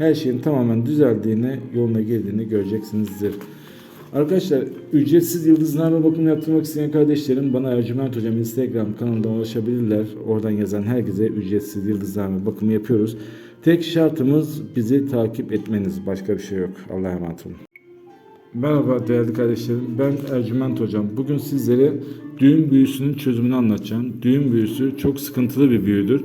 her şeyin tamamen düzeldiğini, yoluna girdiğini göreceksinizdir. Arkadaşlar ücretsiz yıldızlarla bakım yaptırmak isteyen kardeşlerim bana Ercüment Hocam Instagram kanalından ulaşabilirler. Oradan yazan herkese ücretsiz yıldızlarla bakımı yapıyoruz. Tek şartımız bizi takip etmeniz. Başka bir şey yok. Allah'a emanet olun. Merhaba değerli kardeşlerim. Ben Ercüment Hocam. Bugün sizlere düğün büyüsünün çözümünü anlatacağım. Düğün büyüsü çok sıkıntılı bir büyüdür.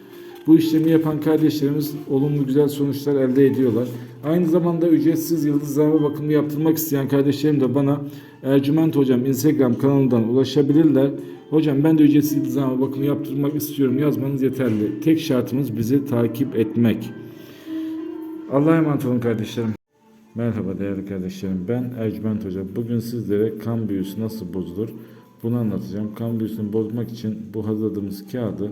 Bu işlemi yapan kardeşlerimiz olumlu güzel sonuçlar elde ediyorlar. Aynı zamanda ücretsiz yıldızlarma bakımı yaptırmak isteyen kardeşlerim de bana Ercüment Hocam Instagram kanalından ulaşabilirler. Hocam ben de ücretsiz yıldızlarma bakımı yaptırmak istiyorum yazmanız yeterli. Tek şartımız bizi takip etmek. Allah'a emanet olun kardeşlerim. Merhaba değerli kardeşlerim. Ben Ercüment Hoca. Bugün sizlere kan büyüsü nasıl bozulur bunu anlatacağım. Kan büyüsünü bozmak için bu hazırladığımız kağıdı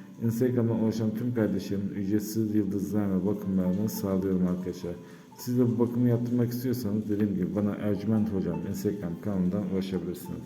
Instagram'dan ulaşan tüm kardeşlerim ücretsiz yıldızlama bakımlarını sağlıyorum arkadaşlar. Siz de bu bakımı yaptırmak istiyorsanız dediğim gibi bana Ercüment Hocam Instagram kanalından ulaşabilirsiniz.